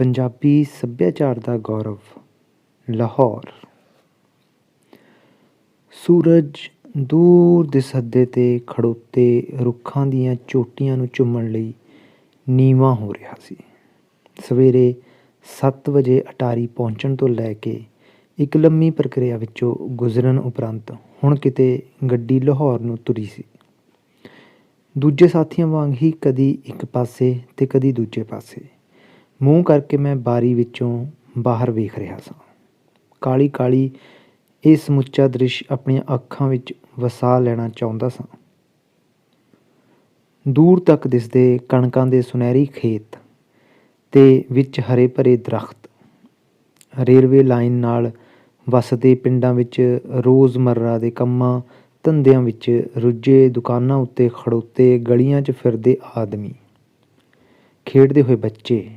ਪੰਜਾਬੀ ਸੱਭਿਆਚਾਰ ਦਾ ਗੌਰਵ, ਲਾਹੌਰ। ਸੂਰਜ ਦੂਰ ਦੇ ਸੱਦੇ 'ਤੇ ਖੜੋਤੇ ਰੁੱਖਾਂ ਦੀਆਂ ਚੋਟੀਆਂ ਨੂੰ ਚੁੰਮਣ ਲਈ ਨੀਵਾਂ ਹੋ ਰਿਹਾ ਸੀ। ਸਵੇਰੇ 7 ਵਜੇ ਅਟਾਰੀ ਪਹੁੰਚਣ ਤੋਂ ਲੈ ਕੇ ਇੱਕ ਲੰਮੀ ਪ੍ਰਕਿਰਿਆ ਵਿੱਚੋਂ ਗੁਜ਼ਰਨ ਉਪਰੰਤ ਹੁਣ ਕਿਤੇ ਗੱਡੀ ਲਾਹੌਰ ਨੂੰ ਤੁਰੀ ਸੀ। ਦੂਜੇ ਸਾਥੀਆਂ ਵਾਂਗ ਹੀ ਕਦੀ ਇੱਕ ਪਾਸੇ ਤੇ ਕਦੀ ਦੂਜੇ ਪਾਸੇ। ਮੂੰਹ ਕਰਕੇ ਮੈਂ ਬਾਰੀ ਵਿੱਚੋਂ ਬਾਹਰ ਵੇਖ ਰਿਹਾ ਸਾਂ। ਕਾਹਲੀ ਕਾਹਲੀ ਇਹ ਸਮੁੱਚਾ ਦ੍ਰਿਸ਼ ਆਪਣੀਆਂ ਅੱਖਾਂ ਵਿੱਚ ਵਸਾ ਲੈਣਾ ਚਾਹੁੰਦਾ ਸਾਂ। ਦੂਰ ਤੱਕ ਦਿਸਦੇ ਕਣਕਾਂ ਦੇ ਸੁਨਹਿਰੀ ਖੇਤ ਤੇ ਵਿੱਚ ਹਰੇ ਭਰੇ ਦਰਖਤ। ਰੇਲਵੇ ਲਾਈਨ ਨਾਲ ਵਸਦੇ ਪਿੰਡਾਂ ਵਿੱਚ ਰੋਜ਼ਮਰਰਾ ਦੇ ਕੰਮਾਂ, ਧੰਦਿਆਂ ਵਿੱਚ ਰੁੱਝੇ ਦੁਕਾਨਾਂ ਉੱਤੇ ਖੜੋਤੇ ਗਲੀਆਂ 'ਚ ਫਿਰਦੇ ਆਦਮੀ। ਖੇਡਦੇ ਹੋਏ ਬੱਚੇ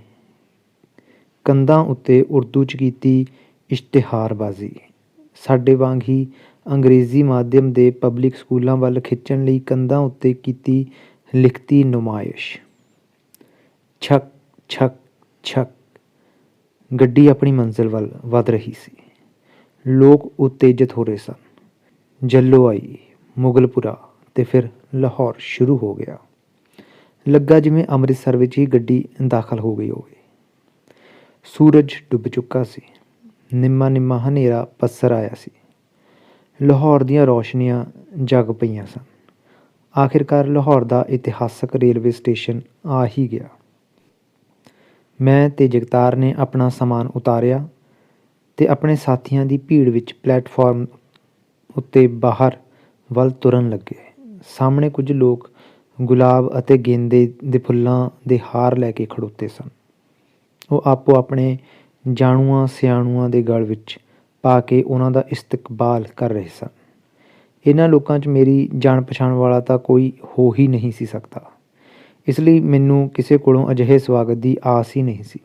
ਕੰਧਾਂ ਉੱਤੇ ਉਰਦੂ 'ਚ ਕੀਤੀ ਇਸ਼ਤਿਹਾਰਬਾਜ਼ੀ। ਸਾਡੇ ਵਾਂਗ ਹੀ ਅੰਗਰੇਜ਼ੀ ਮਾਧਿਅਮ ਦੇ ਪਬਲਿਕ ਸਕੂਲਾਂ ਵੱਲ ਖਿੱਚਣ ਲਈ ਕੰਧਾਂ ਉੱਤੇ ਕੀਤੀ ਲਿਖਤੀ ਨੁਮਾਇਸ਼। ਛਕ ਛਕ ਛਕ। ਗੱਡੀ ਆਪਣੀ ਮੰਜ਼ਿਲ ਵੱਲ ਵਧ ਰਹੀ ਸੀ। ਲੋਕ ਉਤੇਜਿਤ ਹੋ ਰਹੇ ਸਨ। ਜੱਲੋ ਆਈ, ਮੁਗਲਪੁਰਾ ਤੇ ਫਿਰ ਲਾਹੌਰ ਸ਼ੁਰੂ ਹੋ ਗਿਆ। ਲੱਗਾ ਜਿਵੇਂ ਅੰਮ੍ਰਿਤਸਰ ਵਿੱਚ ਹੀ ਗੱਡੀ ਦਾਖਲ ਹੋ ਗਈ ਹੋਵੇ। ਸੂਰਜ ਡੁੱਬ ਚੁੱਕਾ ਸੀ। ਨਿੰਮਾ ਨਿੰਮਾ ਹਨੇਰਾ ਪਸਰ ਆਇਆ ਸੀ। ਲਾਹੌਰ ਦੀਆਂ ਰੌਸ਼ਨੀਆਂ ਜਗ ਪਈਆਂ ਸਨ। ਆਖਿਰਕਾਰ ਲਾਹੌਰ ਦਾ ਇਤਿਹਾਸਕ ਰੇਲਵੇ ਸਟੇਸ਼ਨ ਆ ਹੀ ਗਿਆ। ਮੈਂ ਤੇ ਜਗਤਾਰ ਨੇ ਆਪਣਾ ਸਮਾਨ ਉਤਾਰਿਆ ਤੇ ਆਪਣੇ ਸਾਥੀਆਂ ਦੀ ਭੀੜ ਵਿੱਚ ਪਲੇਟਫਾਰਮ ਉੱਤੇ ਬਾਹਰ ਵੱਲ ਤੁਰਨ ਲੱਗੇ। ਸਾਹਮਣੇ ਕੁਝ ਲੋਕ ਗੁਲਾਬ ਅਤੇ ਗੇਂਦੇ ਦੇ ਫੁੱਲਾਂ ਦੇ ਹਾਰ ਲੈ ਕੇ ਖੜੋਤੇ ਸਨ। ਉਹ ਆਪੋ ਆਪਣੇ ਜਾਣੂਆਂ ਸਿਆਣੂਆਂ ਦੇ ਗਲ ਵਿੱਚ ਪਾ ਕੇ ਉਹਨਾਂ ਦਾ ਇਸਤਕਬਾਲ ਕਰ ਰਹੇ ਸਨ। ਇਹਨਾਂ ਲੋਕਾਂ 'ਚ ਮੇਰੀ ਜਾਣ ਪਛਾਣ ਵਾਲਾ ਤਾਂ ਕੋਈ ਹੋ ਹੀ ਨਹੀਂ ਸੀ ਸਕਦਾ। ਇਸ ਲਈ ਮੈਨੂੰ ਕਿਸੇ ਕੋਲੋਂ ਅਜਿਹੇ ਸਵਾਗਤ ਦੀ ਆਸ ਹੀ ਨਹੀਂ ਸੀ।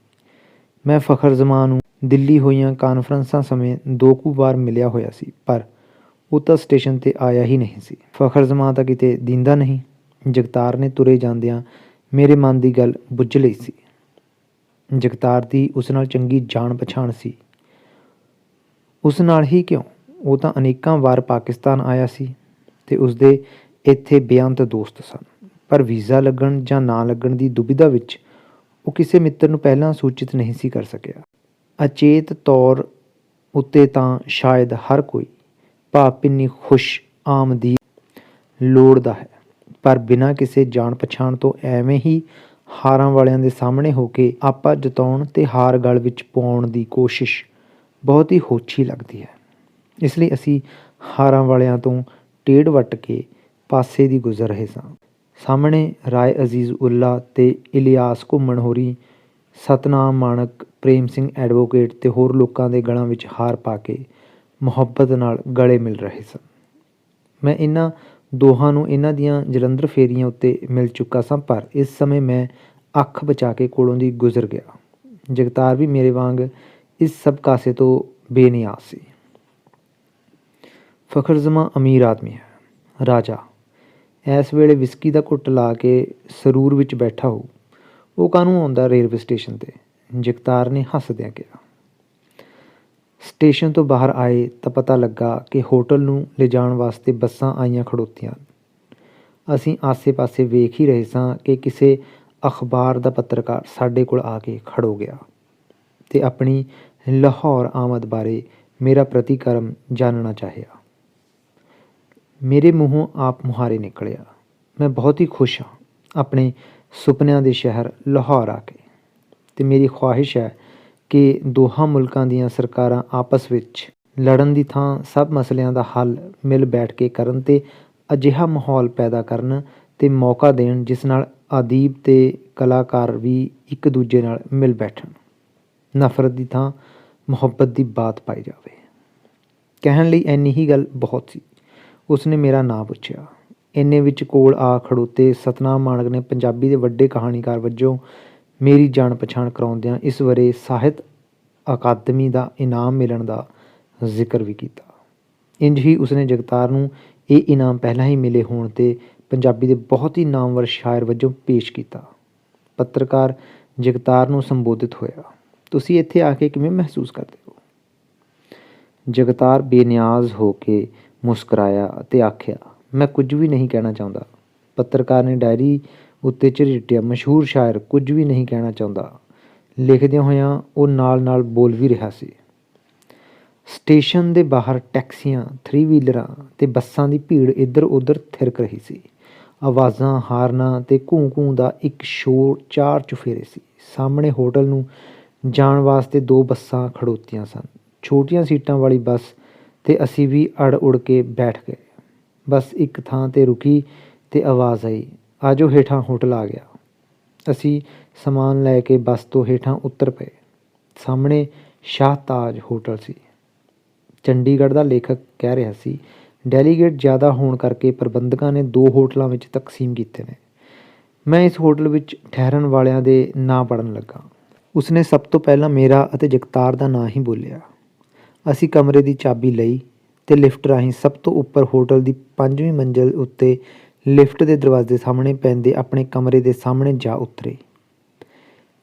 ਮੈਂ ਫਖਰ ਜ਼ਮਾਨ ਨੂੰ ਦਿੱਲੀ ਹੋਈਆਂ ਕਾਨਫਰੰਸਾਂ ਸਮੇਂ ਦੋ ਕੁ ਵਾਰ ਮਿਲਿਆ ਹੋਇਆ ਸੀ, ਪਰ ਉਹ ਤਾਂ ਸਟੇਸ਼ਨ ਤੇ ਆਇਆ ਹੀ ਨਹੀਂ ਸੀ। ਫਖਰ ਜ਼ਮਾਨ ਤਾਂ ਕਿਤੇ ਦਿੰਦਾ ਨਹੀਂ। ਜਗਤਾਰ ਨੇ ਤੁਰੇ ਜਾਂਦਿਆਂ ਮੇਰੇ ਮਨ ਦੀ ਗੱਲ ਬੁੱਝ ਲਈ ਸੀ। ਜਗਤਾਰ ਦੀ ਉਸ ਨਾਲ ਚੰਗੀ ਜਾਣ ਪਛਾਣ ਸੀ। ਉਸ ਨਾਲ ਹੀ ਕਿਉਂ? ਉਹ ਤਾਂ ਅਨੇਕਾਂ ਵਾਰ ਪਾਕਿਸਤਾਨ ਆਇਆ ਸੀ ਤੇ ਉਸ ਦੇ ਇੱਥੇ ਬੇਅੰਤ ਦੋਸਤ ਸਨ। ਪਰ ਵੀਜ਼ਾ ਲੱਗਣ ਜਾਂ ਨਾ ਲੱਗਣ ਦੀ ਦੁਬਿਧਾ ਵਿੱਚ ਉਹ ਕਿਸੇ ਮਿੱਤਰ ਨੂੰ ਪਹਿਲਾਂ ਸੂਚਿਤ ਨਹੀਂ ਸੀ ਕਰ ਸਕਿਆ। ਅਚੇਤ ਤੌਰ ਉੱਤੇ ਤਾਂ ਸ਼ਾਇਦ ਹਰ ਕੋਈ ਭਾਪਿੰਨੀ ਖੁਸ਼ ਆਮਦੀ ਲੋੜਦਾ ਹੈ, ਪਰ ਬਿਨਾਂ ਕਿਸੇ ਜਾਣ ਪਛਾਣ ਤੋਂ ਐਵੇਂ ਹੀ ਹਾਰਾਂ ਵਾਲਿਆਂ ਦੇ ਸਾਹਮਣੇ ਹੋ ਕੇ ਆਪਾ ਜਤਾਉਣ ਤੇ ਹਾਰ ਗਲ ਵਿੱਚ ਪਾਉਣ ਦੀ ਕੋਸ਼ਿਸ਼ ਬਹੁਤ ਹੀ ਹੋਛੀ ਲੱਗਦੀ ਹੈ। ਇਸ ਲਈ ਅਸੀਂ ਹਾਰਾਂ ਵਾਲਿਆਂ ਤੋਂ ਟੇਢ ਵੱਟ ਕੇ ਪਾਸੇ ਦੀ ਗੁਜ਼ਰ ਰਹੇ ਸਾਂ। ਸਾਹਮਣੇ ਰਾਏ ਅਜ਼ੀਜ਼ ਉੱਲਾ ਤੇ ਇਲਿਆਸ ਘੁੰਮਣ ਹੋਰੀ ਸਤਨਾਮ ਮਾਨਕ ਪ੍ਰੇਮ ਸਿੰਘ ਐਡਵੋਕੇਟ ਤੇ ਹੋਰ ਲੋਕਾਂ ਦੇ ਗਲਾਂ ਵਿੱਚ ਹਾਰ ਪਾ ਕੇ ਮੁਹੱਬਤ ਨਾਲ ਗਲੇ ਮਿਲ ਰਹੇ ਸਨ। ਮੈਂ ਇਹਨਾਂ ਦੋਹਾਂ ਨੂੰ ਇਹਨਾਂ ਦੀਆਂ ਜਲੰਧਰ ਫੇਰੀਆਂ ਉੱਤੇ ਮਿਲ ਚੁੱਕਾ ਸਾਂ, ਪਰ ਇਸ ਸਮੇਂ ਮੈਂ ਅੱਖ ਬਚਾ ਕੇ ਕੋਲੋਂ ਦੀ ਗੁਜ਼ਰ ਗਿਆ। ਜਗਤਾਰ ਵੀ ਮੇਰੇ ਵਾਂਗ ਇਸ ਸਭ ਕਾਸੇ ਤੋਂ ਬੇਨਿਆਜ਼ ਸੀ। ਫਖਰ ਜ਼ਮਾ ਅਮੀਰ ਆਦਮੀ ਹੈ। ਰਾਜਾ, ਇਸ ਵੇਲੇ ਵਿਸਕੀ ਦਾ ਘੁੱਟ ਲਾ ਕੇ ਸਰੂਰ ਵਿੱਚ ਬੈਠਾ ਹੋ। ਉਹ ਕਾਹਨੂੰ ਆਉਂਦਾ ਰੇਲਵੇ ਸਟੇਸ਼ਨ ਤੇ? ਜਗਤਾਰ ਨੇ ਹੱਸਦਿਆਂ ਕਿਹਾ। ਸਟੇਸ਼ਨ ਤੋਂ ਬਾਹਰ ਆਏ ਤਾਂ ਪਤਾ ਲੱਗਾ ਕਿ ਹੋਟਲ ਨੂੰ ਲਿਜਾਣ ਵਾਸਤੇ ਬੱਸਾਂ ਆਈਆਂ ਖੜੋਤੀਆਂ। ਅਸੀਂ ਆਸੇ-ਪਾਸੇ ਵੇਖ ਹੀ ਰਹੇ ਸਾਂ ਕਿ ਕਿਸੇ ਅਖਬਾਰ ਦਾ ਪੱਤਰਕਾਰ ਸਾਡੇ ਕੋਲ ਆ ਕੇ ਖੜੋ ਗਿਆ ਤੇ ਆਪਣੀ ਲਾਹੌਰ ਆਮਦ ਬਾਰੇ ਮੇਰਾ ਪ੍ਰਤੀਕਰਮ ਜਾਣਨਾ ਚਾਹਿਆ। ਮੇਰੇ ਮੂੰਹੋਂ ਆਪ ਮੁਹਾਰੇ ਨਿਕਲਿਆ। ਮੈਂ ਬਹੁਤ ਹੀ ਖੁਸ਼ ਹਾਂ ਆਪਣੇ ਸੁਪਨਿਆਂ ਦੇ ਸ਼ਹਿਰ ਲਾਹੌਰ ਆ ਕੇ ਤੇ ਮੇਰੀ ਖੁਆਇਸ਼ ਹੈ ਕਿ ਦੋਹਾਂ ਮੁਲਕਾਂ ਦੀਆਂ ਸਰਕਾਰਾਂ ਆਪਸ ਵਿੱਚ ਲੜਨ ਦੀ ਥਾਂ ਸਭ ਮਸਲਿਆਂ ਦਾ ਹੱਲ ਮਿਲ ਬੈਠ ਕੇ ਕਰਨ ਤੇ ਅਜਿਹਾ ਮਾਹੌਲ ਪੈਦਾ ਕਰਨ ਤੇ ਮੌਕਾ ਦੇਣ, ਜਿਸ ਨਾਲ ਅਦੀਬ ਤੇ ਕਲਾਕਾਰ ਵੀ ਇੱਕ ਦੂਜੇ ਨਾਲ ਮਿਲ ਬੈਠਣ। ਨਫ਼ਰਤ ਦੀ ਥਾਂ ਮੁਹੱਬਤ ਦੀ ਬਾਤ ਪਾਈ ਜਾਵੇ। ਕਹਿਣ ਲਈ ਐਨੀ ਹੀ ਗੱਲ ਬਹੁਤ ਸੀ। ਉਸਨੇ ਮੇਰਾ ਨਾਂ ਪੁੱਛਿਆ। ਇੰਨੇ ਵਿੱਚ ਕੋਲ ਆ ਖੜੋਤੇ ਸਤਨਾਮ ਮਾਨਕ ਨੇ ਪੰਜਾਬੀ ਦੇ ਵੱਡੇ ਕਹਾਣੀਕਾਰ ਵਜੋਂ ਮੇਰੀ ਜਾਣ ਪਛਾਣ ਕਰਾਉਂਦਿਆਂ ਇਸ ਵਰੇ ਸਾਹਿਤ ਅਕਾਦਮੀ ਦਾ ਇਨਾਮ ਮਿਲਣ ਦਾ ਜ਼ਿਕਰ ਵੀ ਕੀਤਾ। ਇੰਜ ਹੀ ਉਸਨੇ ਜਗਤਾਰ ਨੂੰ ਇਹ ਇਨਾਮ ਪਹਿਲਾਂ ਹੀ ਮਿਲੇ ਹੋਣ ਤੇ ਪੰਜਾਬੀ ਦੇ ਬਹੁਤ ਹੀ ਨਾਮਵਰ ਸ਼ਾਇਰ ਵਜੋਂ ਪੇਸ਼ ਕੀਤਾ। ਪੱਤਰਕਾਰ ਜਗਤਾਰ ਨੂੰ ਸੰਬੋਧਿਤ ਹੋਇਆ। ਤੁਸੀਂ ਇੱਥੇ ਆ ਕੇ ਕਿਵੇਂ ਮਹਿਸੂਸ ਕਰਦੇ ਹੋ? ਜਗਤਾਰ ਬੇਨਿਆਜ਼ ਹੋ ਕੇ ਮੁਸਕਰਾਇਆ ਅਤੇ ਆਖਿਆ, ਮੈਂ ਕੁਝ ਵੀ ਨਹੀਂ ਕਹਿਣਾ ਚਾਹੁੰਦਾ। ਪੱਤਰਕਾਰ ਨੇ ਡਾਇਰੀ ਉੱਤੇ ਝਰੀਟਿਆ ਮਸ਼ਹੂਰ ਸ਼ਾਇਰ ਕੁਝ ਵੀ ਨਹੀਂ ਕਹਿਣਾ ਚਾਹੁੰਦਾ। ਲਿਖਦਿਆਂ ਹੋਇਆਂ ਉਹ ਨਾਲ-ਨਾਲ ਬੋਲ ਵੀ ਰਿਹਾ ਸੀ। ਸਟੇਸ਼ਨ ਦੇ ਬਾਹਰ ਟੈਕਸੀਆਂ ਥਰੀ ਵੀਲਰਾਂ ਤੇ ਬੱਸਾਂ ਦੀ ਭੀੜ ਇੱਧਰ-ਉੱਧਰ ਥਿਰਕ ਰਹੀ ਸੀ। ਆਵਾਜ਼ਾਂ, ਹਾਰਨਾਂ ਤੇ ਘੂੰ-ਘੂੰ ਦਾ ਇੱਕ ਸ਼ੋਰ ਚਾਰ ਚੁਫੇਰੇ ਸੀ। ਸਾਹਮਣੇ ਹੋਟਲ ਨੂੰ ਜਾਣ ਵਾਸਤੇ ਦੋ ਬੱਸਾਂ ਖੜੋਤੀਆਂ ਸਨ। ਛੋਟੀਆਂ ਸੀਟਾਂ ਵਾਲੀ ਬੱਸ ਤੇ ਅਸੀਂ ਵੀ ਅੜ ਉੜ ਕੇ ਬੈਠ ਗਏ। ਬਸ ਇੱਕ ਥਾਂ ਤੇ ਰੁਕੀ ਤੇ ਆਵਾਜ਼ ਆਈ ਅੱਜ ਉਹ ਹੇਠਾਂ ਹੋਟਲ ਆ ਗਿਆ। ਅਸੀਂ ਸਮਾਨ ਲੈ ਕੇ ਬੱਸ ਤੋਂ ਹੇਠਾਂ ਉਤਰ ਪਏ। ਸਾਹਮਣੇ ਸ਼ਾਹਤਾਜ ਹੋਟਲ ਸੀ। ਚੰਡੀਗੜ੍ਹ ਦਾ ਲੇਖਕ ਕਹਿ ਰਿਹਾ ਸੀ, ਡੈਲੀਗੇਟ ਜ਼ਿਆਦਾ ਹੋਣ ਕਰਕੇ ਪ੍ਰਬੰਧਕਾਂ ਨੇ ਦੋ ਹੋਟਲਾਂ ਵਿੱਚ ਤਕਸੀਮ ਕੀਤੇ ਨੇ। ਮੈਂ ਇਸ ਹੋਟਲ ਵਿੱਚ ਠਹਿਰਨ ਵਾਲਿਆਂ ਦੇ ਨਾਂ ਪੜਨ ਲੱਗਾ। ਉਸਨੇ ਸਭ ਤੋਂ ਪਹਿਲਾਂ ਮੇਰਾ ਅਤੇ ਜਗਤਾਰ ਦਾ ਨਾਂ ਹੀ ਬੋਲਿਆ। ਅਸੀਂ ਕਮਰੇ ਦੀ ਚਾਬੀ ਲਈ ਤੇ ਲਿਫਟ ਰਾਹੀਂ ਸਭ ਤੋਂ ਉੱਪਰ ਹੋਟਲ ਦੀ ਪੰਜਵੀਂ ਮੰਜ਼ਲ ਉੱਤੇ ਲਿਫਟ ਦੇ ਦਰਵਾਜ਼ੇ ਸਾਹਮਣੇ ਪੈਂਦੇ ਆਪਣੇ ਕਮਰੇ ਦੇ ਸਾਹਮਣੇ ਜਾ ਉਤਰੇ।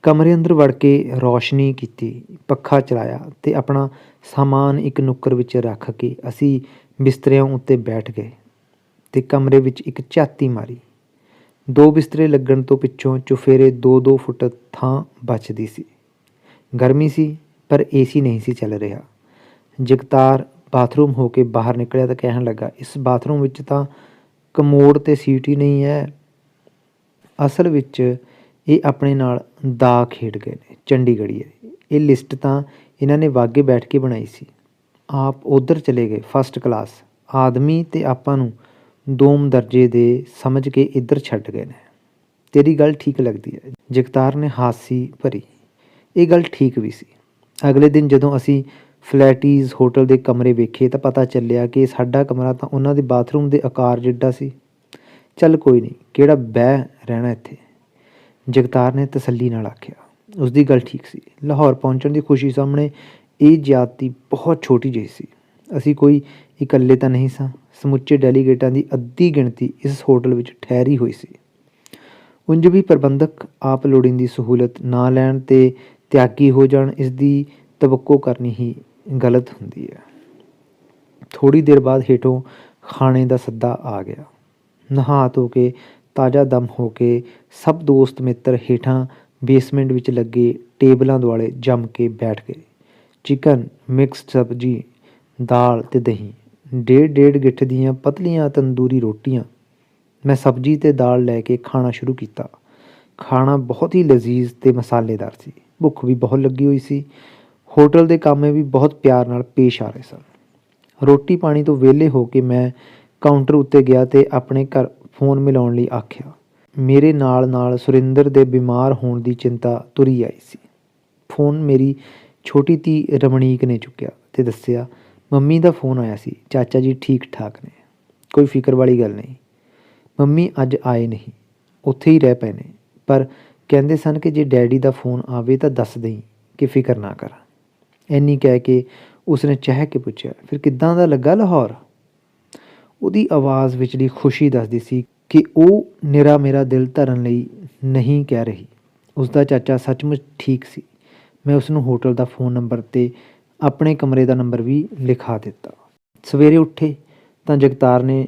ਕਮਰੇ ਅੰਦਰ ਵੜ ਕੇ ਰੌਸ਼ਨੀ ਕੀਤੀ, ਪੱਖਾ ਚਲਾਇਆ ਤੇ ਆਪਣਾ ਸਾਮਾਨ ਇੱਕ ਨੁੱਕਰ ਵਿੱਚ ਰੱਖ ਕੇ ਅਸੀਂ ਬਿਸਤਰਿਆਂ ਉੱਤੇ ਬੈਠ ਗਏ ਤੇ ਕਮਰੇ ਵਿੱਚ ਇੱਕ ਝਾਤੀ ਮਾਰੀ। ਦੋ ਬਿਸਤਰੇ ਲੱਗਣ ਤੋਂ ਪਿੱਛੋਂ ਚੁਫੇਰੇ 2-2 ਫੁੱਟ ਥਾਂ ਬਚਦੀ ਸੀ। ਗਰਮੀ ਸੀ, ਪਰ ਏਸੀ ਨਹੀਂ ਸੀ ਚੱਲ ਰਿਹਾ। ਜਗਤਾਰ ਬਾਥਰੂਮ ਹੋ ਕੇ ਬਾਹਰ ਨਿਕਲਿਆ ਤਾਂ ਕਹਿਣ ਲੱਗਾ, ਇਸ ਬਾਥਰੂਮ ਵਿੱਚ ਤਾਂ ਕਮੋਡ ਤੇ ਸੀਟ ਹੀ ਨਹੀਂ ਹੈ। ਅਸਲ ਵਿੱਚ ਇਹ ਆਪਣੇ ਨਾਲ ਦਾ ਖੇਡ ਗਏ ਨੇ, ਚੰਡੀਗੜ੍ਹੀਏ ਇਹ ਲਿਸਟ ਤਾਂ ਇਹਨਾਂ ਨੇ ਵਾਗੇ ਬੈਠ ਕੇ ਬਣਾਈ ਸੀ। ਆਪ ਉਧਰ ਚਲੇ ਗਏ ਫਸਟ ਕਲਾਸ ਆਦਮੀ ਤੇ ਆਪਾਂ ਨੂੰ ਦੋਮ ਦਰਜੇ ਦੇ ਸਮਝ ਕੇ ਇੱਧਰ ਛੱਡ ਗਏ ਨੇ। ਤੇਰੀ ਗੱਲ ਠੀਕ ਲੱਗਦੀ ਹੈ। ਜਗਤਾਰ ਨੇ ਹਾਸੀ ਭਰੀ। ਇਹ ਗੱਲ ਠੀਕ ਵੀ ਸੀ। ਅਗਲੇ ਦਿਨ ਜਦੋਂ ਅਸੀਂ ਫਲੈਟੀਜ਼ ਹੋਟਲ ਦੇ ਕਮਰੇ ਵੇਖੇ ਤਾਂ ਪਤਾ ਚੱਲਿਆ ਕਿ ਸਾਡਾ ਕਮਰਾ ਤਾਂ ਉਹਨਾਂ ਦੇ ਬਾਥਰੂਮ ਦੇ ਆਕਾਰ ਜਿੱਡਾ ਸੀ। ਚੱਲ ਕੋਈ ਨਹੀਂ, ਕਿਹੜਾ ਬਹਿ ਰਹਿਣਾ ਇੱਥੇ? ਜਗਤਾਰ ਨੇ ਤਸੱਲੀ ਨਾਲ ਆਖਿਆ। ਉਸ ਦੀ ਗੱਲ ਠੀਕ ਸੀ। ਲਾਹੌਰ ਪਹੁੰਚਣ ਦੀ ਖੁਸ਼ੀ ਸਾਹਮਣੇ ਇਹ ਜ਼ਿਆਦਤੀ ਬਹੁਤ ਛੋਟੀ ਜਿਹੀ ਸੀ। ਅਸੀਂ ਕੋਈ ਇਕੱਲੇ ਤਾਂ ਨਹੀਂ ਸਾਂ। ਸਮੁੱਚੇ ਡੈਲੀਗੇਟਾਂ ਦੀ ਅੱਧੀ ਗਿਣਤੀ ਇਸ ਹੋਟਲ ਵਿੱਚ ਠਹਿਰੀ ਹੋਈ ਸੀ। ਉਂਝ ਵੀ ਪ੍ਰਬੰਧਕ ਆਪ ਲੋੜੀਂਦੀ ਸਹੂਲਤ ਨਾ ਲੈਣ ਤੇ ਤਿਆਗੀ ਹੋ ਜਾਣ, ਇਸ ਦੀ ਤਵੱਕੋ ਕਰਨੀ ਹੀ ਗਲਤ ਹੁੰਦੀ ਹੈ। ਥੋੜੀ ਦੇਰ ਬਾਅਦ ਹੇਠੋਂ ਖਾਣੇ ਦਾ ਸੱਦਾ ਆ ਗਿਆ। ਨਹਾ ਧੋ ਕੇ ਤਾਜ਼ਾ ਦਮ ਹੋ ਕੇ ਸਭ ਦੋਸਤ ਮਿੱਤਰ ਹੇਠਾਂ ਬੇਸਮੈਂਟ ਵਿੱਚ ਲੱਗੇ ਟੇਬਲਾਂ ਦੁਆਲੇ ਜੰਮ ਕੇ ਬੈਠ ਗਏ। ਚਿਕਨ ਮਿਕਸਡ ਸਬਜ਼ੀ, ਦਾਲ ਤੇ ਦਹੀਂ ਡੇਢ ਡੇਢ ਗਿੱਠ ਦੀਆਂ ਪਤਲੀਆਂ ਤੰਦੂਰੀ ਰੋਟੀਆਂ। ਮੈਂ ਸਬਜ਼ੀ ਤੇ ਦਾਲ ਲੈ ਕੇ ਖਾਣਾ ਸ਼ੁਰੂ ਕੀਤਾ। ਖਾਣਾ ਬਹੁਤ ਹੀ ਲਜ਼ੀਜ਼ ਤੇ ਮਸਾਲੇਦਾਰ ਸੀ। ਭੁੱਖ ਵੀ ਬਹੁਤ ਲੱਗੀ ਹੋਈ ਸੀ। ਹੋਟਲ ਦੇ ਕਾਮੇ ਵੀ ਬਹੁਤ ਪਿਆਰ ਨਾਲ ਪੇਸ਼ ਆ ਰਹੇ ਸਨ। ਰੋਟੀ ਪਾਣੀ ਤੋਂ ਵਿਹਲੇ ਹੋ ਕੇ ਮੈਂ ਕਾਊਂਟਰ ਉੱਤੇ ਗਿਆ ਤੇ ਆਪਣੇ ਘਰ ਫੋਨ ਮਿਲਾਉਣ ਲਈ ਆਖਿਆ, ਮੇਰੇ ਨਾਲ ਨਾਲ ਸੁਰਿੰਦਰ ਦੇ ਬਿਮਾਰ ਹੋਣ ਦੀ ਚਿੰਤਾ ਤੁਰੀ ਆਈ ਸੀ। ਫੋਨ ਮੇਰੀ ਛੋਟੀ ਧੀ ਰਮਣੀਕ ਨੇ ਚੁੱਕਿਆ ਤੇ ਦੱਸਿਆ, ਮੰਮੀ ਦਾ ਫੋਨ ਆਇਆ ਸੀ, ਚਾਚਾ ਜੀ ਠੀਕ ਠਾਕ ਨੇ। ਕੋਈ ਫਿਕਰ ਵਾਲੀ ਗੱਲ ਨਹੀਂ। ਮੰਮੀ ਅੱਜ ਆਏ ਨਹੀਂ, ਉੱਥੇ ਹੀ ਰਹਿ ਪਏ ਨੇ। ਪਰ ਕਹਿੰਦੇ ਸਨ ਕਿ ਜੇ ਡੈਡੀ ਦਾ ਫੋਨ ਆਵੇ ਤਾਂ ਦੱਸ ਦੇਈ ਕਿ ਫਿਕਰ ਨਾ ਕਰ। ਐਨੀ ਕਹਿ ਕੇ ਉਸਨੇ ਚਹਿ ਕੇ ਪੁੱਛਿਆ, ਫਿਰ ਕਿੱਦਾਂ ਦਾ ਲੱਗਾ ਲਾਹੌਰ? ਉਹਦੀ ਆਵਾਜ਼ ਵਿਚਲੀ ਖੁਸ਼ੀ ਦੱਸਦੀ ਸੀ ਕਿ ਉਹ ਨਿਰਾ ਮੇਰਾ ਦਿਲ ਧਰਨ ਲਈ ਨਹੀਂ ਕਹਿ ਰਹੀ। ਉਸ ਦਾ ਚਾਚਾ ਸੱਚਮੁੱਚ ਠੀਕ ਸੀ। ਮੈਂ ਉਸ ਨੂੰ ਹੋਟਲ ਦਾ ਫੋਨ ਨੰਬਰ ਤੇ ਆਪਣੇ ਕਮਰੇ ਦਾ ਨੰਬਰ ਵੀ ਲਿਖਾ ਦਿੱਤਾ। ਸਵੇਰੇ ਉੱਠੇ ਤਾਂ ਜਗਤਾਰ ਨੇ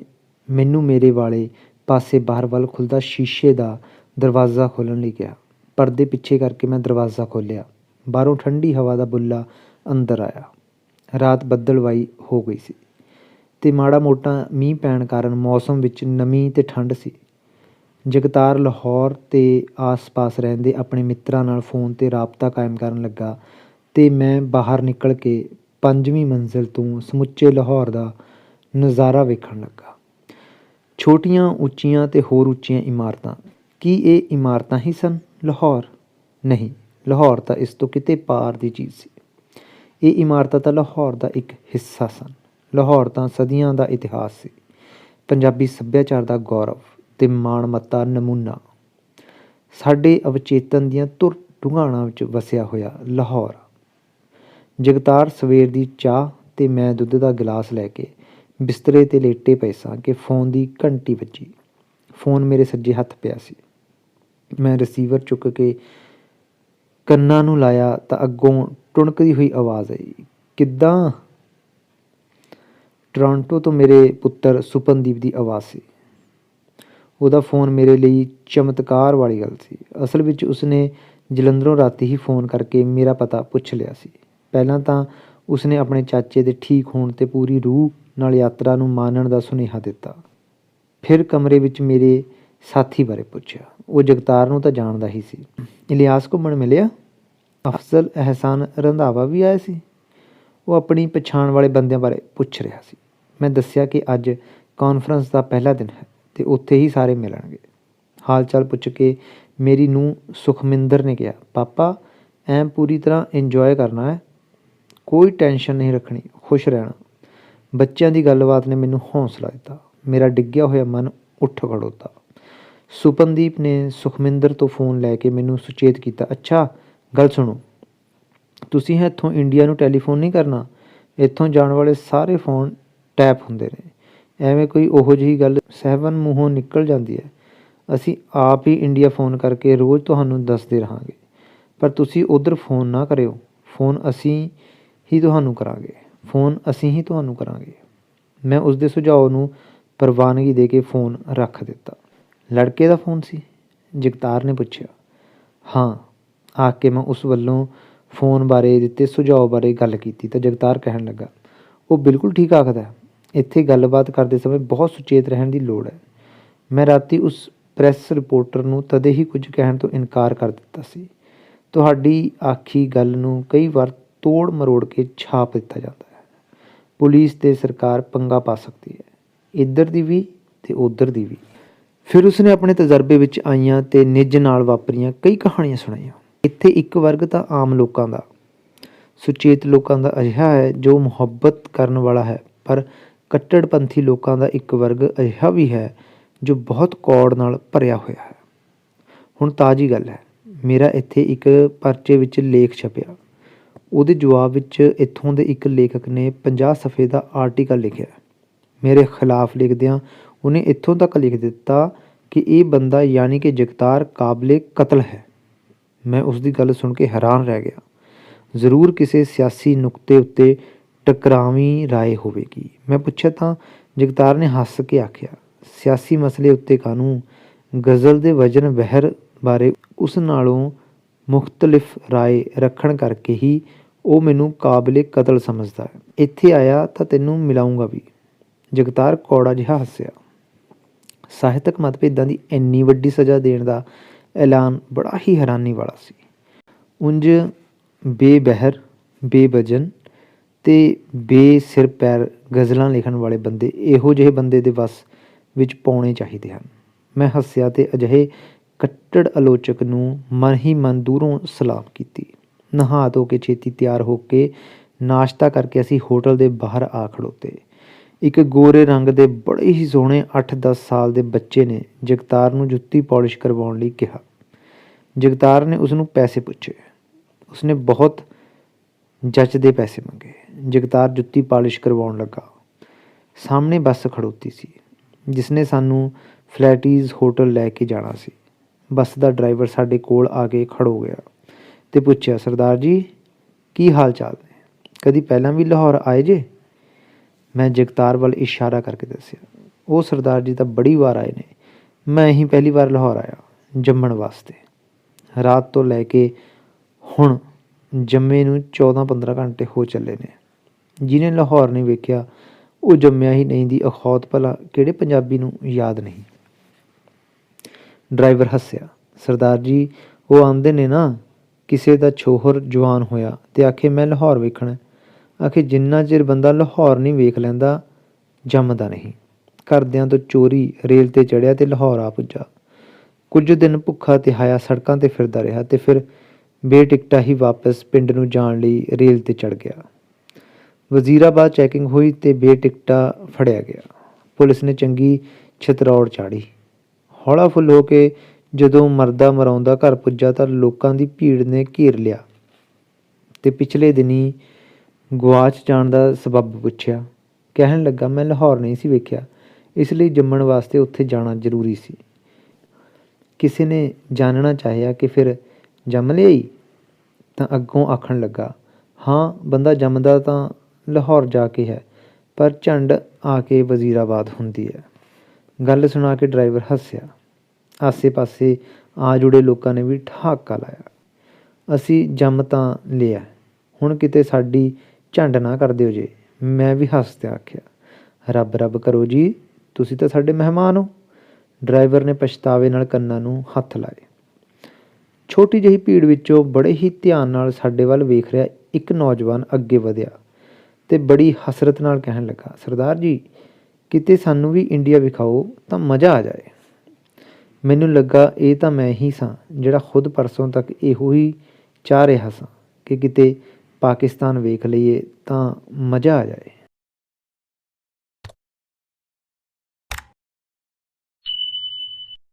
ਮੈਨੂੰ ਮੇਰੇ ਵਾਲੇ ਪਾਸੇ ਬਾਹਰ ਵੱਲ ਖੁੱਲਦਾ ਸ਼ੀਸ਼ੇ ਦਾ ਦਰਵਾਜ਼ਾ ਖੋਲ੍ਹਣ ਲਈ ਕਿਹਾ। ਪਰਦੇ ਪਿੱਛੇ ਕਰਕੇ ਮੈਂ ਦਰਵਾਜ਼ਾ ਖੋਲ੍ਹਿਆ। ਬਾਹਰੋਂ ਠੰਡੀ ਹਵਾ ਦਾ ਬੁੱਲਾ ਅੰਦਰ ਆਇਆ। ਰਾਤ ਬੱਦਲਵਾਈ ਹੋ ਗਈ ਸੀ ਤੇ ਮਾੜਾ ਮੋਟਾ ਮੀਂਹ ਪੈਣ ਕਾਰਨ ਮੌਸਮ ਵਿੱਚ ਨਮੀ ਤੇ ਠੰਡ ਸੀ। ਜਗਤਾਰ ਲਾਹੌਰ ਤੇ ਆਸ-ਪਾਸ ਰਹਿੰਦੇ ਆਪਣੇ ਮਿੱਤਰਾਂ ਨਾਲ ਫੋਨ ਤੇ ਰਾਬਤਾ ਕਾਇਮ ਕਰਨ ਲੱਗਾ ਤੇ ਮੈਂ ਬਾਹਰ ਨਿਕਲ ਕੇ ਪੰਜਵੀਂ ਮੰਜ਼ਿਲ ਤੋਂ ਸਮੁੱਚੇ ਲਾਹੌਰ ਦਾ ਨਜ਼ਾਰਾ ਵੇਖਣ ਲੱਗਾ। ਛੋਟੀਆਂ ਉੱਚੀਆਂ ਤੇ ਹੋਰ ਉੱਚੀਆਂ ਇਮਾਰਤਾਂ, ਕੀ ਇਹ ਇਮਾਰਤਾਂ ਹੀ ਸਨ? ਲਾਹੌਰ? ਨਹੀਂ। ਲਾਹੌਰ ਤਾਂ ਇਸ ਤੋਂ ਕਿਤੇ ਪਾਰ ਦੀ ਚੀਜ਼ ਸੀ। ਇਹ ਇਮਾਰਤਾਂ ਤਾਂ ਲਾਹੌਰ ਦਾ ਇੱਕ ਹਿੱਸਾ ਸਨ। ਲਾਹੌਰ ਤਾਂ ਸਦੀਆਂ ਦਾ ਇਤਿਹਾਸ ਸੀ। ਪੰਜਾਬੀ ਸੱਭਿਆਚਾਰ ਦਾ ਗੌਰਵ ਤੇ ਮਾਣਮੱਤਾ ਨਮੂਨਾ। ਸਾਡੇ ਅਵਚੇਤਨ ਦੀਆਂ ਧੁਰ ਢੁੰਗਾਣਾਂ ਵਿੱਚ ਵਸਿਆ ਹੋਇਆ ਲਾਹੌਰ। ਜਗਤਾਰ ਸਵੇਰ ਦੀ ਚਾਹ ਤੇ ਮੈਂ ਦੁੱਧ ਦਾ ਗਲਾਸ ਲੈ ਕੇ ਬਿਸਤਰੇ ਤੇ ਲੇਟੇ ਪਏ ਸਾਂ ਕਿ ਫੋਨ ਦੀ ਘੰਟੀ ਵੱਜੀ। ਫੋਨ ਮੇਰੇ ਸੱਜੇ ਹੱਥ ਪਿਆ ਸੀ। ਮੈਂ ਰਿਸੀਵਰ ਚੁੱਕ ਕੇ ਕੰਨਾਂ ਨੂੰ ਲਾਇਆ ਤਾਂ ਅੱਗੋਂ ਟੁਣਕਦੀ ਹੋਈ ਆਵਾਜ਼ ਆਈ, ਕਿੱਦਾਂ? ਟੋਰਾਂਟੋ ਤੋਂ ਮੇਰੇ ਪੁੱਤਰ ਸੁਪਨਦੀਪ ਦੀ ਆਵਾਜ਼ ਸੀ। ਉਹਦਾ ਫੋਨ ਮੇਰੇ ਲਈ ਚਮਤਕਾਰ ਵਾਲੀ ਗੱਲ ਸੀ। ਅਸਲ ਵਿੱਚ ਉਸਨੇ ਜਲੰਧਰੋਂ ਰਾਤੀ ਹੀ ਫੋਨ ਕਰਕੇ ਮੇਰਾ ਪਤਾ ਪੁੱਛ ਲਿਆ ਸੀ। ਪਹਿਲਾਂ ਤਾਂ ਉਸਨੇ ਆਪਣੇ ਚਾਚੇ ਦੇ ਠੀਕ ਹੋਣ ਤੇ ਪੂਰੀ ਰੂਹ ਨਾਲ ਯਾਤਰਾ ਨੂੰ ਮਾਨਣ ਦਾ ਸੁਨੇਹਾ ਦਿੱਤਾ। ਫਿਰ ਕਮਰੇ ਵਿੱਚ ਮੇਰੇ ਸਾਥੀ ਬਾਰੇ ਪੁੱਛਿਆ। ਉਹ ਜਗਤਾਰ ਨੂੰ ਤਾਂ ਜਾਣਦਾ ਹੀ ਸੀ। ਇਲਿਆਸ ਘੁੰਮਣ ਮਿਲਿਆ। ਅਫਜ਼ਲ ਅਹਿਸਾਨ ਰੰਧਾਵਾ ਵੀ ਆਇਆ ਸੀ। ਉਹ ਆਪਣੀ ਪਛਾਣ ਵਾਲੇ ਬੰਦਿਆਂ ਬਾਰੇ ਪੁੱਛ ਰਿਹਾ ਸੀ। ਮੈਂ ਦੱਸਿਆ ਕਿ ਅੱਜ ਕਾਨਫਰੰਸ ਦਾ ਪਹਿਲਾ ਦਿਨ ਹੈ ਤੇ ਉੱਥੇ ਹੀ ਸਾਰੇ ਮਿਲਣਗੇ। ਹਾਲ ਚਾਲ ਪੁੱਛ ਕੇ ਮੇਰੀ ਨੂੰ ਸੁਖਮਿੰਦਰ ਨੇ ਕਿਹਾ, ਪਾਪਾ, ਐਂ ਪੂਰੀ ਤਰ੍ਹਾਂ ਇੰਜੋਏ ਕਰਨਾ ਹੈ। ਕੋਈ ਟੈਨਸ਼ਨ ਨਹੀਂ ਰੱਖਣੀ, ਖੁਸ਼ ਰਹਿਣਾ। ਬੱਚਿਆਂ ਦੀ ਗੱਲਬਾਤ ਨੇ ਮੈਨੂੰ ਹੌਸਲਾ ਦਿੱਤਾ। ਮੇਰਾ ਡਿੱਗਿਆ ਹੋਇਆ ਮਨ ਉੱਠ ਖੜੋਤਾ। ਸੁਪਨਦੀਪ ਨੇ ਸੁਖਮਿੰਦਰ ਤੋਂ ਫੋਨ ਲੈ ਕੇ ਮੈਨੂੰ ਸੁਚੇਤ ਕੀਤਾ, ਅੱਛਾ, ਗੱਲ ਸੁਣੋ। ਤੁਸੀਂ ਇੱਥੋਂ ਇੰਡੀਆ ਨੂੰ ਟੈਲੀਫੋਨ ਨਹੀਂ ਕਰਨਾ? ਇੱਥੋਂ ਜਾਣ ਵਾਲੇ ਸਾਰੇ ਫੋਨ ਟੈਪ ਹੁੰਦੇ ਨੇ। ਐਵੇਂ ਕੋਈ ਉਹੋ ਜਿਹੀ ਗੱਲ ਸਹਿਵਨ ਮੂੰਹੋਂ ਨਿਕਲ ਜਾਂਦੀ ਹੈ। ਅਸੀਂ ਆਪ ਹੀ ਇੰਡੀਆ ਫੋਨ ਕਰਕੇ ਰੋਜ਼ ਤੁਹਾਨੂੰ ਦੱਸਦੇ ਰਹਾਂਗੇ। ਪਰ ਤੁਸੀਂ ਉਧਰ ਫੋਨ ਨਾ ਕਰਿਓ। ਫੋਨ ਅਸੀਂ ਹੀ ਤੁਹਾਨੂੰ ਕਰਾਂਗੇ। ਫੋਨ ਅਸੀਂ ਹੀ ਤੁਹਾਨੂੰ ਕਰਾਂਗੇ। ਮੈਂ ਉਸ ਦੇ ਸੁਝਾਅ ਨੂੰ ਪ੍ਰਵਾਨਗੀ ਦੇ ਕੇ ਫੋਨ ਰੱਖ ਦਿੱਤਾ। ਲੜਕੇ ਦਾ ਫੋਨ ਸੀ। ਜਗਤਾਰ ਨੇ ਪੁੱਛਿਆ, ਹਾਂ ਆ ਕੇ ਮੈਂ ਉਸ ਵੱਲੋਂ ਫੋਨ ਬਾਰੇ ਦਿੱਤੇ, ਸੁਝਾਅ ਬਾਰੇ ਗੱਲ ਕੀਤੀ। ਤਾਂ ਜਗਤਾਰ ਕਹਿਣ ਲੱਗਾ, ਉਹ ਬਿਲਕੁਲ ਠੀਕ ਆਖਦਾ ਇੱਥੇ ਗੱਲਬਾਤ ਕਰਦੇ ਸਮੇਂ ਬਹੁਤ ਸੁਚੇਤ ਰਹਿਣ ਦੀ ਲੋੜ ਹੈ। ਮੈਂ ਰਾਤੀ ਉਸ ਪ੍ਰੈਸ ਰਿਪੋਰਟਰ ਨੂੰ ਤਦੇ ਹੀ ਕੁਝ ਕਹਿਣ ਤੋਂ ਇਨਕਾਰ ਕਰ ਦਿੱਤਾ ਸੀ। ਤੁਹਾਡੀ ਆਖੀ ਗੱਲ ਨੂੰ ਕਈ ਵਾਰ ਤੋੜ ਮਰੋੜ ਕੇ ਛਾਪ ਦਿੱਤਾ ਜਾਂਦਾ ਹੈ। ਪੁਲਿਸ ਤੇ ਸਰਕਾਰ ਪੰਗਾ ਪਾ ਸਕਦੀ ਹੈ। ਇੱਧਰ ਦੀ ਵੀ ਤੇ ਉੱਧਰ ਦੀ ਵੀ। ਫਿਰ ਉਸਨੇ ਆਪਣੇ ਤਜਰਬੇ ਵਿੱਚ ਆਈਆਂ ਤੇ ਨਿੱਜ ਨਾਲ ਵਾਪਰੀਆਂ ਕਈ ਕਹਾਣੀਆਂ ਸੁਣਾਈਆਂ। ਇੱਥੇ ਇੱਕ ਵਰਗ ਤਾਂ ਆਮ ਲੋਕਾਂ ਦਾ, ਸੁਚੇਤ ਲੋਕਾਂ ਦਾ ਅਜਿਹਾ ਹੈ ਜੋ ਮੁਹੱਬਤ ਕਰਨ ਵਾਲਾ ਹੈ, ਪਰ ਕੱਟੜਪੰਥੀ ਲੋਕਾਂ ਦਾ ਇੱਕ ਵਰਗ ਅਜਿਹਾ ਵੀ ਹੈ ਜੋ ਬਹੁਤ ਕੌੜ ਨਾਲ ਭਰਿਆ ਹੋਇਆ ਹੈ। ਹੁਣ ਤਾਜ਼ੀ ਗੱਲ ਹੈ, ਮੇਰਾ ਇੱਥੇ ਇੱਕ ਪਰਚੇ ਵਿੱਚ ਲੇਖ ਛਪਿਆ। ਉਹਦੇ ਜਵਾਬ ਵਿੱਚ ਇੱਥੋਂ ਦੇ ਇੱਕ ਲੇਖਕ ਨੇ 50 ਸਫ਼ੇ ਦਾ ਆਰਟੀਕਲ ਲਿਖਿਆ। ਮੇਰੇ ਖਿਲਾਫ ਲਿਖਦਿਆਂ ਉਹਨੇ ਇੱਥੋਂ ਤੱਕ ਲਿਖ ਦਿੱਤਾ ਕਿ ਇਹ ਬੰਦਾ ਯਾਨੀ ਕਿ ਜਗਤਾਰ ਕਾਬਲੇ ਕਤਲ ਹੈ ਮੈਂ ਉਸ ਦੀ ਗੱਲ ਸੁਣ ਕੇ ਹੈਰਾਨ ਰਹਿ ਗਿਆ ਜ਼ਰੂਰ ਕਿਸੇ ਸਿਆਸੀ ਨੁਕਤੇ ਉੱਤੇ ਟਕਰਾਵੀਂ ਰਾਏ ਹੋਵੇਗੀ ਮੈਂ ਪੁੱਛਿਆ ਤਾਂ ਜਗਤਾਰ ਨੇ ਹੱਸ ਕੇ ਆਖਿਆ ਸਿਆਸੀ ਮਸਲੇ ਉੱਤੇ ਕਾਨੂੰ ਗਜ਼ਲ ਦੇ ਵਜਨ ਬਹਿਰ ਬਾਰੇ ਉਸ ਨਾਲੋਂ ਮੁਖਤਲਿਫ ਰਾਏ ਰੱਖਣ ਕਰਕੇ ਹੀ ਉਹ ਮੈਨੂੰ ਕਾਬਲੇ ਕਤਲ ਸਮਝਦਾ ਹੈ ਇੱਥੇ ਆਇਆ ਤਾਂ ਤੈਨੂੰ ਮਿਲਾਉਂਗਾ ਵੀ ਜਗਤਾਰ ਕੌੜਾ ਜਿਹਾ ਹੱਸਿਆ ਸਾਹਿਤਕ ਮਤਭੇਦਾਂ ਦੀ ਇੰਨੀ ਵੱਡੀ ਸਜ਼ਾ ਦੇਣ ਦਾ ਐਲਾਨ ਬੜਾ ਹੀ ਹੈਰਾਨੀ ਵਾਲਾ ਸੀ। ਉਂਝ ਬੇਬਹਿਰ ਬੇਵਜਨ ਤੇ ਬੇਸਿਰ ਪੈਰ ਗਜ਼ਲਾਂ ਲਿਖਣ ਵਾਲੇ ਬੰਦੇ ਇਹੋ ਜਿਹੇ ਬੰਦੇ ਦੇ ਵਸ ਵਿੱਚ ਪਾਉਣੇ ਚਾਹੀਦੇ ਹਨ। ਮੈਂ ਹੱਸਿਆ ਤੇ ਅਜਿਹੇ ਕੱਟੜ ਆਲੋਚਕ ਨੂੰ ਮਨ ਹੀ ਮਨ ਦੂਰੋਂ ਸਲਾਮ ਕੀਤੀ। ਨਹਾ ਧੋ ਕੇ ਛੇਤੀ ਤਿਆਰ ਹੋ ਕੇ ਨਾਸ਼ਤਾ ਕਰਕੇ ਅਸੀਂ ਹੋਟਲ ਦੇ ਬਾਹਰ ਆ ਖੜੋਤੇ। ਇੱਕ ਗੋਰੇ ਰੰਗ ਦੇ ਬੜੇ ਹੀ ਸੋਹਣੇ 8-10 ਸਾਲ ਦੇ ਬੱਚੇ ਨੇ ਜਗਤਾਰ ਨੂੰ ਜੁੱਤੀ ਪਾਲਿਸ਼ ਕਰਵਾਉਣ ਲਈ ਕਿਹਾ। ਜਗਤਾਰ ਨੇ ਉਸ ਨੂੰ ਪੈਸੇ ਪੁੱਛੇ। ਉਸਨੇ ਬਹੁਤ ਜੱਚਦੇ ਪੈਸੇ ਮੰਗੇ। ਜਗਤਾਰ ਜੁੱਤੀ ਪਾਲਿਸ਼ ਕਰਵਾਉਣ ਲੱਗਾ। ਸਾਹਮਣੇ ਬੱਸ ਖੜੋਤੀ ਸੀ, ਜਿਸਨੇ ਸਾਨੂੰ ਫਲੈਟੀਜ਼ ਹੋਟਲ ਲੈ ਕੇ ਜਾਣਾ ਸੀ। ਬੱਸ ਦਾ ਡਰਾਈਵਰ ਸਾਡੇ ਕੋਲ ਆ ਕੇ ਖੜੋ ਗਿਆ ਤੇ ਪੁੱਛਿਆ, ਸਰਦਾਰ ਜੀ, ਕੀ ਹਾਲ ਚਾਲ ਨੇ? ਕਦੀ ਪਹਿਲਾਂ ਵੀ ਲਾਹੌਰ ਆਏ ਜੇ? ਮੈਂ ਜਗਤਾਰ ਵੱਲ ਇਸ਼ਾਰਾ ਕਰਕੇ ਦੱਸਿਆ, ਉਹ ਸਰਦਾਰ ਜੀ ਤਾਂ ਬੜੀ ਵਾਰ ਆਏ ਨੇ। ਮੈਂ ਹੀ ਪਹਿਲੀ ਵਾਰ ਲਾਹੌਰ ਆਇਆ, ਜੰਮਣ ਵਾਸਤੇ। ਰਾਤ ਤੋਂ ਲੈ ਕੇ ਹੁਣ ਜੰਮੇ ਨੂੰ 14-15 ਘੰਟੇ ਹੋ ਚੱਲੇ ਨੇ। ਜਿਹਨੇ ਲਾਹੌਰ ਨਹੀਂ ਵੇਖਿਆ, ਉਹ ਜੰਮਿਆ ਹੀ ਨਹੀਂ ਦੀ ਅਖੌਤ ਭਲਾ ਕਿਹੜੇ ਪੰਜਾਬੀ ਨੂੰ ਯਾਦ ਨਹੀਂ? ਡਰਾਈਵਰ ਹੱਸਿਆ, ਸਰਦਾਰ ਜੀ, ਉਹ ਆਂਦੇ ਨੇ ਨਾ, ਕਿਸੇ ਦਾ ਛੋਹਰ ਜਵਾਨ ਹੋਇਆ ਤੇ ਆਖੇ ਮੈਂ ਲਾਹੌਰ ਵੇਖਣਾ ਆਖੇ ਜਿੰਨਾ ਚਿਰ ਬੰਦਾ ਲਾਹੌਰ ਨਹੀਂ ਵੇਖ ਲੈਂਦਾ, ਜੰਮਦਾ ਨਹੀਂ। ਘਰਦਿਆਂ ਤੋਂ ਚੋਰੀ ਰੇਲ ਤੇ ਚੜਿਆ ਤੇ ਲਾਹੌਰ ਆ ਪੁੱਜਾ। ਕੁਝ ਦਿਨ ਭੁੱਖਾ ਤੇ ਹਾਇਆ ਸੜਕਾਂ ਤੇ ਫਿਰਦਾ ਰਿਹਾ ਤੇ ਫਿਰ ਬੇਟਿਕਟਾ ਹੀ ਵਾਪਸ ਪਿੰਡ ਨੂੰ ਜਾਣ ਲਈ ਰੇਲ ਤੇ ਚੜ ਗਿਆ। ਵਜ਼ੀਰਾਬਾਦ ਚੈਕਿੰਗ ਹੋਈ ਤੇ ਬੇਟਿਕਟਾ ਫੜਿਆ ਗਿਆ। ਪੁਲਿਸ ਨੇ ਚੰਗੀ ਛਤਰੌੜ ਚਾੜੀ। ਹੌਲਾ ਫੁੱਲ ਹੋ ਕੇ ਜਦੋਂ ਮਰਦਾ ਮਰਾਉਂਦਾ ਘਰ ਪੁੱਜਾ ਤਾਂ ਲੋਕਾਂ ਦੀ ਭੀੜ ਨੇ ਘੇਰ ਲਿਆ ਤੇ ਪਿਛਲੇ ਦਿਨੀ ਗਵਾਚ ਜਾਣ ਦਾ ਸਬਬ ਪੁੱਛਿਆ। ਕਹਿਣ ਲੱਗਾ, ਮੈਂ ਲਾਹੌਰ ਨਹੀਂ ਸੀ ਵੇਖਿਆ। ਇਸ ਲਈ ਜੰਮਣ ਵਾਸਤੇ ਉੱਥੇ ਜਾਣਾ ਜ਼ਰੂਰੀ ਸੀ। ਕਿਸੇ ਨੇ ਜਾਣਨਾ ਚਾਹਿਆ ਕਿ ਫਿਰ ਜੰਮ ਲਿਆਈ? ਤਾਂ ਅੱਗੋਂ ਆਖਣ ਲੱਗਾ, ਹਾਂ, ਬੰਦਾ ਜੰਮਦਾ ਤਾਂ ਲਾਹੌਰ ਜਾ ਕੇ ਹੈ, ਪਰ ਝੰਡ ਆ ਕੇ ਵਜ਼ੀਰਾਬਾਦ ਹੁੰਦੀ ਹੈ। ਗੱਲ ਸੁਣਾ ਕੇ ਡਰਾਈਵਰ ਹੱਸਿਆ। ਆਸੇ-ਪਾਸੇ ਆ ਜੁੜੇ ਲੋਕਾਂ ਨੇ ਵੀ ਠਹਾਕਾ ਲਾਇਆ। ਅਸੀਂ ਜੰਮ ਤਾਂ ਲਿਆ। ਹੁਣ ਕਿਤੇ ਸਾਡੀ ਝੰਡ ਨਾ ਕਰ ਦਿਓ ਜੇ। ਮੈਂ ਵੀ ਹੱਸਦਿਆਂ ਆਖਿਆ, ਰੱਬ ਰੱਬ ਕਰੋ ਜੀ, ਤੁਸੀਂ ਤਾਂ ਸਾਡੇ ਮਹਿਮਾਨ ਹੋ। ਡਰਾਈਵਰ ਨੇ ਪਛਤਾਵੇ ਨਾਲ ਕੰਨਾਂ ਨੂੰ ਹੱਥ ਲਾਏ। ਛੋਟੀ ਜਿਹੀ ਭੀੜ ਵਿੱਚੋਂ ਬੜੇ ਹੀ ਧਿਆਨ ਨਾਲ ਸਾਡੇ ਵੱਲ ਵੇਖ ਰਿਹਾ ਇੱਕ ਨੌਜਵਾਨ ਅੱਗੇ ਵਧਿਆ ਤੇ ਬੜੀ ਹਸਰਤ ਨਾਲ ਕਹਿਣ ਲੱਗਾ, ਸਰਦਾਰ ਜੀ, ਕਿਤੇ ਸਾਨੂੰ ਵੀ ਇੰਡੀਆ ਵਿਖਾਓ ਤਾਂ ਮਜ਼ਾ ਆ ਜਾਏ। ਮੈਨੂੰ ਲੱਗਾ ਇਹ ਤਾਂ ਮੈਂ ਹੀ ਸਾਂ, ਜਿਹੜਾ ਖੁਦ ਪਰਸੋਂ ਤੱਕ ਇਹੋ ਹੀ ਚਾਹ ਰਿਹਾ ਸਾਂ ਕਿ ਕਿਤੇ ਪਾਕਿਸਤਾਨ ਵੇਖ ਲਈਏ ਤਾਂ ਮਜ਼ਾ ਆ ਜਾਏ।